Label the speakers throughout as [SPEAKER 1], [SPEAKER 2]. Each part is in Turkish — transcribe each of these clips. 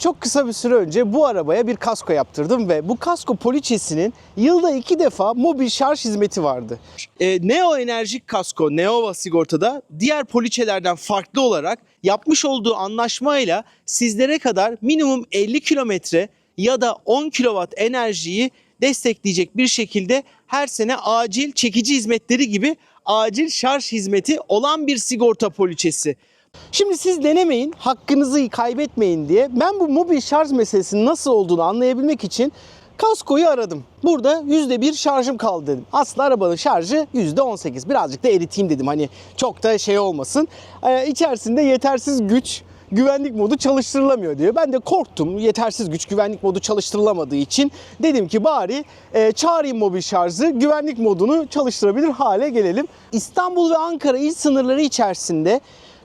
[SPEAKER 1] çok kısa bir süre önce bu arabaya bir kasko yaptırdım ve bu kasko poliçesinin yılda iki defa mobil şarj hizmeti vardı. E, Neo Enerjik Kasko Neova sigortada diğer poliçelerden farklı olarak yapmış olduğu anlaşmayla sizlere kadar minimum 50 kilometre ya da 10 kilowatt enerjiyi destekleyecek bir şekilde her sene acil çekici hizmetleri gibi acil şarj hizmeti olan bir sigorta poliçesi. Şimdi siz denemeyin, hakkınızı kaybetmeyin diye ben bu mobil şarj meselesinin nasıl olduğunu anlayabilmek için kaskoyu aradım. Burada %1 şarjım kaldı dedim. Aslında arabanın şarjı %18. Birazcık da eriteyim dedim. Hani çok da şey olmasın. Ee, içerisinde yetersiz güç güvenlik modu çalıştırılamıyor diyor. Ben de korktum. Yetersiz güç güvenlik modu çalıştırılamadığı için dedim ki bari e, çağırayım mobil şarjı güvenlik modunu çalıştırabilir hale gelelim. İstanbul ve Ankara il sınırları içerisinde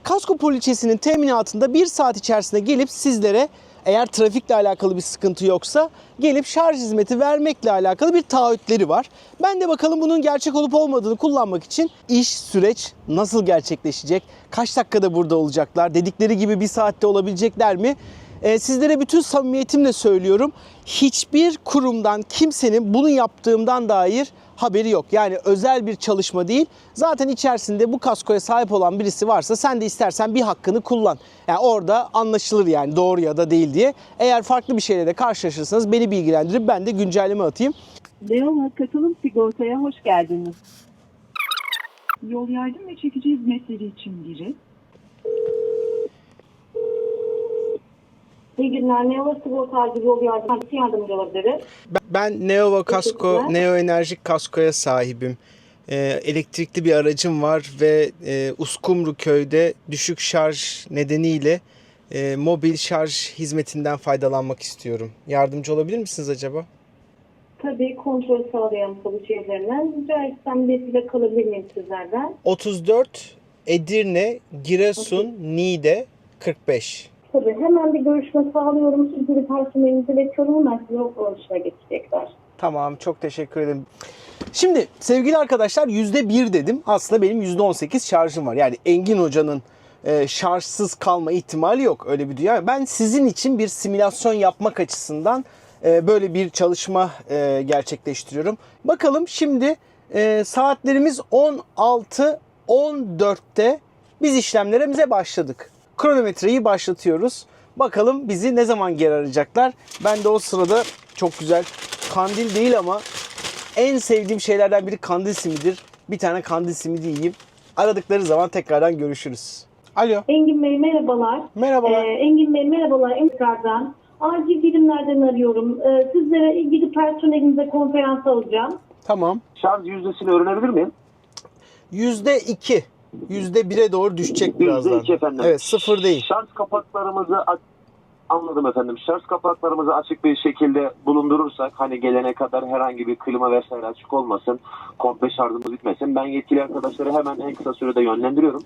[SPEAKER 1] kasko poliçesinin teminatında bir saat içerisinde gelip sizlere eğer trafikle alakalı bir sıkıntı yoksa gelip şarj hizmeti vermekle alakalı bir taahhütleri var. Ben de bakalım bunun gerçek olup olmadığını kullanmak için iş, süreç nasıl gerçekleşecek? Kaç dakikada burada olacaklar? Dedikleri gibi bir saatte olabilecekler mi? Ee, sizlere bütün samimiyetimle söylüyorum. Hiçbir kurumdan kimsenin bunu yaptığımdan dair haberi yok. Yani özel bir çalışma değil. Zaten içerisinde bu kaskoya sahip olan birisi varsa sen de istersen bir hakkını kullan. Yani orada anlaşılır yani doğru ya da değil diye. Eğer farklı bir şeyle de karşılaşırsanız beni bilgilendirip ben de güncelleme atayım.
[SPEAKER 2] Leon'a katılım sigortaya hoş geldiniz. Yol yardım ve çekici hizmetleri için biri.
[SPEAKER 3] İyi günler. Neva Sigortacı Yol Yardım Hangisi yardımcı olabilirim?
[SPEAKER 1] Ben- Ben Neova Kasko. Neo Enerjik Kasko'ya sahibim. Ee, elektrikli bir aracım var ve e, Uskumru köyde düşük şarj nedeniyle e, mobil şarj hizmetinden faydalanmak istiyorum. Yardımcı olabilir misiniz acaba?
[SPEAKER 3] Tabii kontrol sağlayan polis üyelerinden. Rica etsem bilgiyle kalabilir miyim sizlerden?
[SPEAKER 1] 34 Edirne, Giresun, Niğde 45.
[SPEAKER 3] Tabii hemen bir görüşme sağlıyorum. İlgili personelinizi bekliyorum. Hemen size o konuşmaya geçecekler.
[SPEAKER 1] Tamam çok teşekkür ederim. Şimdi sevgili arkadaşlar %1 dedim. Aslında benim %18 şarjım var. Yani Engin Hoca'nın e, şarjsız kalma ihtimali yok. Öyle bir dünya. Ben sizin için bir simülasyon yapmak açısından e, böyle bir çalışma e, gerçekleştiriyorum. Bakalım şimdi e, saatlerimiz 16.14'te biz işlemlerimize başladık. Kronometreyi başlatıyoruz. Bakalım bizi ne zaman geri arayacaklar. Ben de o sırada çok güzel kandil değil ama en sevdiğim şeylerden biri kandil simidir. Bir tane kandil simidi yiyeyim. Aradıkları zaman tekrardan görüşürüz. Alo.
[SPEAKER 3] Engin Bey merhabalar.
[SPEAKER 1] Merhabalar.
[SPEAKER 3] Ee, Engin Bey merhabalar. Tekrardan. Acil birimlerden arıyorum. Ee, sizlere ilgili personelinize konferans alacağım.
[SPEAKER 1] Tamam.
[SPEAKER 4] Şarj yüzdesini öğrenebilir miyim?
[SPEAKER 1] Yüzde iki. Yüzde bire doğru düşecek birazdan.
[SPEAKER 4] Yüzde iki efendim.
[SPEAKER 1] Evet sıfır değil.
[SPEAKER 4] Şarj kapaklarımızı anladım efendim. Şarj kapaklarımızı açık bir şekilde bulundurursak hani gelene kadar herhangi bir klima vesaire açık olmasın. Komple şarjımız bitmesin. Ben yetkili arkadaşları hemen en kısa sürede yönlendiriyorum.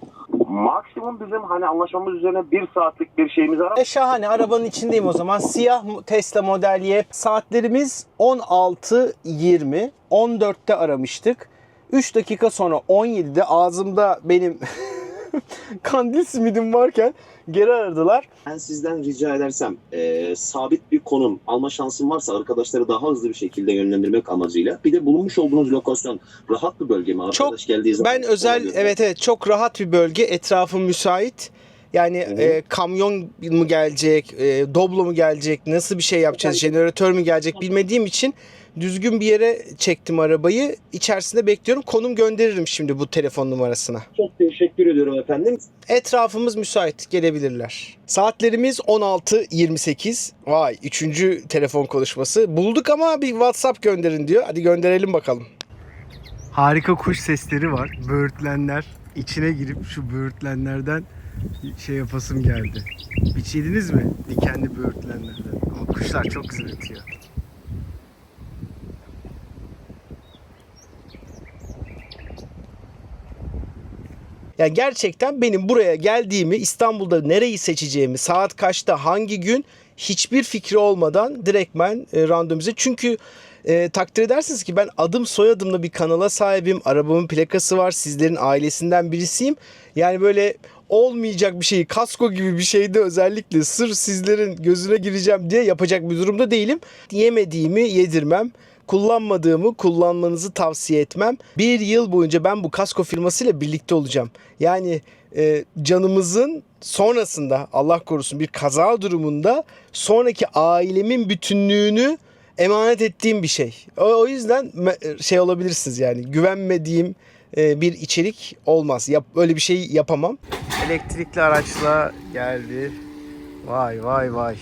[SPEAKER 4] Maksimum bizim hani anlaşmamız üzerine bir saatlik bir şeyimiz var.
[SPEAKER 1] E şahane arabanın içindeyim o zaman. Siyah Tesla Model Y. Saatlerimiz 16.20. 14'te aramıştık. 3 dakika sonra 17'de ağzımda benim kandil simidim varken geri aradılar.
[SPEAKER 5] Ben sizden rica edersem e, sabit bir konum alma şansım varsa arkadaşları daha hızlı bir şekilde yönlendirmek amacıyla. Bir de bulunmuş olduğunuz lokasyon rahat bir bölge mi? Arkadaş
[SPEAKER 1] Çok-
[SPEAKER 5] geldiği zaman
[SPEAKER 1] Ben özel evet evet çok rahat bir bölge. Etrafım müsait. Yani
[SPEAKER 5] Hı hı.
[SPEAKER 1] e, kamyon mu gelecek, e, doblo mu gelecek, nasıl bir şey yapacağız, jeneratör mü gelecek bilmediğim için düzgün bir yere çektim arabayı. İçerisinde bekliyorum. Konum gönderirim şimdi bu telefon numarasına.
[SPEAKER 5] Çok teşekkür ediyorum efendim.
[SPEAKER 1] Etrafımız müsait gelebilirler. Saatlerimiz 16.28. Vay üçüncü telefon konuşması. Bulduk ama bir WhatsApp gönderin diyor. Hadi gönderelim bakalım. Harika kuş sesleri var. Böğürtlenler. İçine girip şu böğürtlenlerden şey yapasım geldi. Hiç yediniz mi? Dikenli böğürtlenlerden. Ama kuşlar çok güzel ötüyor. Yani gerçekten benim buraya geldiğimi, İstanbul'da nereyi seçeceğimi, saat kaçta, hangi gün hiçbir fikri olmadan direktmen e, randomize. Çünkü e, takdir edersiniz ki ben adım soyadımla bir kanala sahibim. Arabamın plakası var. Sizlerin ailesinden birisiyim. Yani böyle olmayacak bir şeyi kasko gibi bir şeyde özellikle sırf sizlerin gözüne gireceğim diye yapacak bir durumda değilim. Yemediğimi yedirmem. Kullanmadığımı kullanmanızı tavsiye etmem. Bir yıl boyunca ben bu kasko firmasıyla birlikte olacağım. Yani e, canımızın sonrasında Allah korusun bir kaza durumunda sonraki ailemin bütünlüğünü emanet ettiğim bir şey. O, o yüzden şey olabilirsiniz yani güvenmediğim e, bir içerik olmaz. Yap, öyle bir şey yapamam. Elektrikli araçla geldi. Vay vay vay.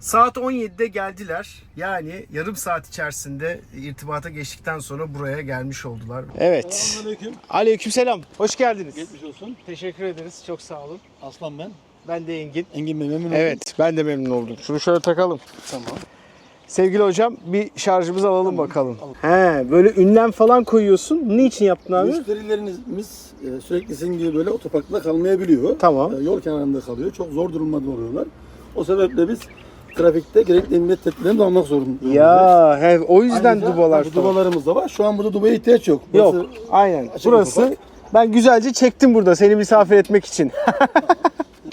[SPEAKER 1] Saat 17'de geldiler. Yani yarım saat içerisinde irtibata geçtikten sonra buraya gelmiş oldular. Evet.
[SPEAKER 6] Selamünaleyküm.
[SPEAKER 1] Aleykümselam. Hoş geldiniz.
[SPEAKER 6] Geçmiş olsun.
[SPEAKER 1] Teşekkür ederiz. Çok sağ olun.
[SPEAKER 6] Aslan ben.
[SPEAKER 1] Ben de Engin.
[SPEAKER 6] Engin Bey memnun oldum.
[SPEAKER 1] Evet, ben de memnun oldum. Şunu şöyle takalım.
[SPEAKER 6] Tamam.
[SPEAKER 1] Sevgili hocam bir şarjımızı alalım bakalım. He, böyle ünlem falan koyuyorsun. Niçin yaptın abi?
[SPEAKER 6] Müşterilerimiz e, sürekli sizin gibi böyle otoparkta kalmayabiliyor.
[SPEAKER 1] Tamam.
[SPEAKER 6] E, Yol kenarında kalıyor. Çok zor durumda oluyorlar. O sebeple biz trafikte gerekli emniyet tedbirlerini de almak zorundayız.
[SPEAKER 1] Ya, he, o yüzden
[SPEAKER 6] Ayrıca,
[SPEAKER 1] dubalar. falan.
[SPEAKER 6] dubalarımız da var. Şu an burada dubaya ihtiyaç yok.
[SPEAKER 1] Yok,
[SPEAKER 6] Burası
[SPEAKER 1] aynen.
[SPEAKER 6] açık
[SPEAKER 1] Burası
[SPEAKER 6] otopark.
[SPEAKER 1] ben güzelce çektim burada seni misafir etmek için.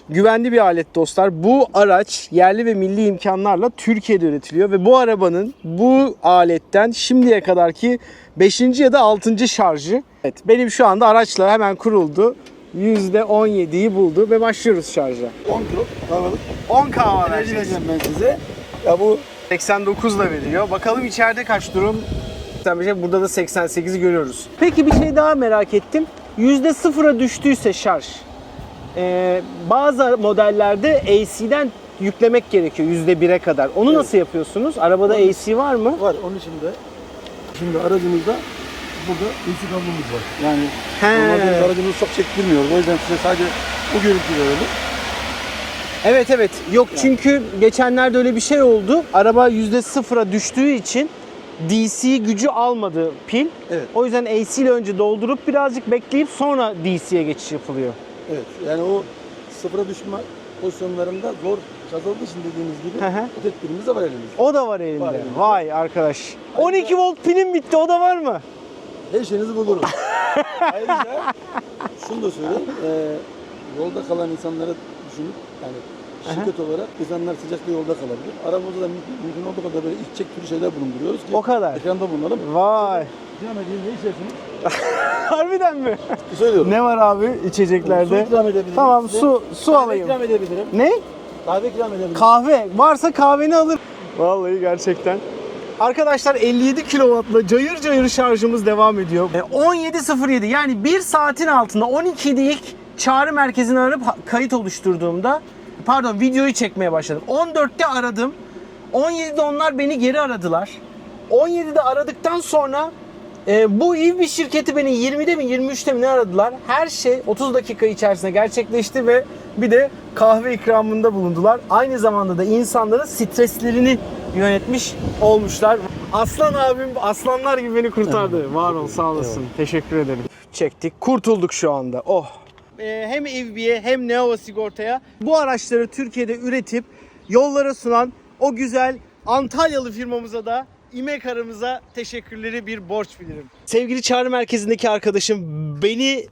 [SPEAKER 1] Güvenli bir alet dostlar. Bu araç yerli ve milli imkanlarla Türkiye'de üretiliyor ve bu arabanın bu aletten şimdiye kadarki 5. ya da 6. şarjı. Evet, benim şu anda araçla hemen kuruldu. %17'yi buldu ve başlıyoruz şarja.
[SPEAKER 6] 10 kilo havalık
[SPEAKER 1] 10 kahve
[SPEAKER 6] enerji vereceğim ben size. Ya bu
[SPEAKER 1] 89 da veriyor. Bakalım içeride kaç durum? Burada da 88'i görüyoruz. Peki bir şey daha merak ettim. %0'a düştüyse şarj. Ee, bazı modellerde AC'den yüklemek gerekiyor %1'e kadar. Onu
[SPEAKER 6] Evet.
[SPEAKER 1] nasıl yapıyorsunuz? Arabada AC var mı?
[SPEAKER 6] var onun için de şimdi aracımızda burada AC kablomuz var. Yani normalde aracımızı çok çektirmiyoruz. O yüzden size sadece bu görüntü verelim.
[SPEAKER 1] Evet evet. Yok çünkü geçenlerde öyle bir şey oldu. Araba %0'a düştüğü için DC gücü almadı pil.
[SPEAKER 6] Evet.
[SPEAKER 1] O yüzden AC ile önce doldurup birazcık bekleyip sonra DC'ye geçiş yapılıyor.
[SPEAKER 6] Evet. Yani o sıfıra düşme pozisyonlarında zor kazandığı için dediğimiz gibi
[SPEAKER 1] Hı hı.
[SPEAKER 6] o de var elimizde.
[SPEAKER 1] O da var elinde.
[SPEAKER 6] Var elimde.
[SPEAKER 1] Vay arkadaş. 12 volt pilim bitti. O da var mı?
[SPEAKER 6] Her şeyinizi buluruz. Ayrıca şunu da söyleyeyim. E, yolda kalan insanları düşünüp yani şirket olarak insanlar sıcakta yolda kalabilir. Aramızda da mümkün, mümkün olduğu kadar böyle iç çek türü şeyler bulunduruyoruz ki
[SPEAKER 1] O kadar.
[SPEAKER 6] ekranda bulunalım.
[SPEAKER 1] Vay.
[SPEAKER 6] İkram edeyim ne istersiniz?
[SPEAKER 1] Harbiden mi?
[SPEAKER 6] Söylüyorum.
[SPEAKER 1] Ne var abi
[SPEAKER 6] Su
[SPEAKER 1] içeceklerde?
[SPEAKER 6] ikram edebilirim.
[SPEAKER 1] Tamam
[SPEAKER 6] size.
[SPEAKER 1] su su
[SPEAKER 6] Kahve
[SPEAKER 1] alayım.
[SPEAKER 6] ikram edebilirim.
[SPEAKER 1] Ne?
[SPEAKER 6] Kahve ikram edebilirim.
[SPEAKER 1] Kahve. Varsa kahveni alır. Vallahi gerçekten. Arkadaşlar 57 kW'la cayır cayır şarjımız devam ediyor. E, 17.07 yani 1 saatin altında 12'de ilk çağrı merkezini arayıp kayıt oluşturduğumda pardon videoyu çekmeye başladım. 14'te aradım. 17'de onlar beni geri aradılar. 17'de aradıktan sonra e, bu iyi bir şirketi beni 20'de mi 23'te mi ne aradılar? Her şey 30 dakika içerisinde gerçekleşti ve bir de kahve ikramında bulundular. Aynı zamanda da insanların streslerini yönetmiş olmuşlar. Aslan abim aslanlar gibi beni kurtardı. Var ol sağ olasın. Teşekkür ederim. Çektik. Kurtulduk şu anda. Oh. Ee, hem Evbi'ye hem Neova Sigorta'ya bu araçları Türkiye'de üretip yollara sunan o güzel Antalyalı firmamıza da İmek aramıza teşekkürleri bir borç bilirim. Sevgili çağrı merkezindeki arkadaşım beni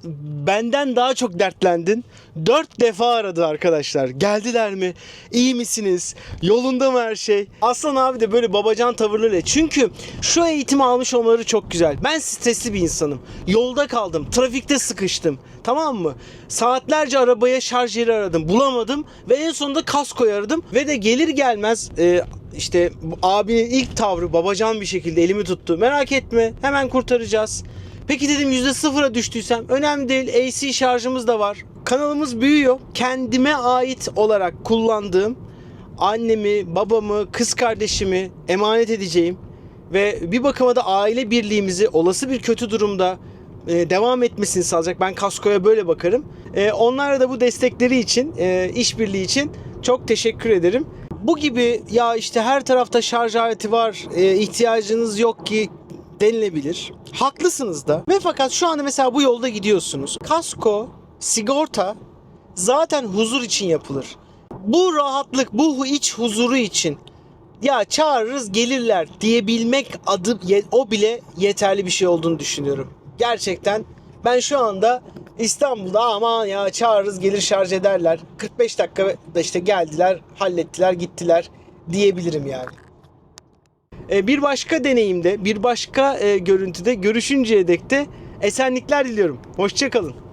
[SPEAKER 1] benden daha çok dertlendin. Dört defa aradı arkadaşlar. Geldiler mi? İyi misiniz? Yolunda mı her şey? Aslan abi de böyle babacan tavırlarıyla. Çünkü şu eğitimi almış olmaları çok güzel. Ben stresli bir insanım. Yolda kaldım. Trafikte sıkıştım. Tamam mı? Saatlerce arabaya şarj yeri aradım. Bulamadım. Ve en sonunda kaskoyu aradım. Ve de gelir gelmez e, işte abinin ilk tavrı babacan bir şekilde elimi tuttu. Merak etme hemen kurtaracağız. Peki dedim %0'a düştüysem önemli değil AC şarjımız da var. Kanalımız büyüyor. Kendime ait olarak kullandığım annemi, babamı, kız kardeşimi emanet edeceğim. Ve bir bakıma da aile birliğimizi olası bir kötü durumda e, devam etmesini sağlayacak. Ben kaskoya böyle bakarım. E, onlara da bu destekleri için, e, işbirliği için çok teşekkür ederim. Bu gibi ya işte her tarafta şarj aleti var, e, ihtiyacınız yok ki denilebilir. Haklısınız da. Ve fakat şu anda mesela bu yolda gidiyorsunuz. Kasko, sigorta zaten huzur için yapılır. Bu rahatlık, bu iç huzuru için ya çağırırız gelirler diyebilmek adı o bile yeterli bir şey olduğunu düşünüyorum. Gerçekten ben şu anda İstanbul'da aman ya çağırırız gelir şarj ederler. 45 dakikada işte geldiler, hallettiler, gittiler diyebilirim yani. E, bir başka deneyimde, bir başka e, görüntüde görüşünceye dek de esenlikler diliyorum. Hoşçakalın.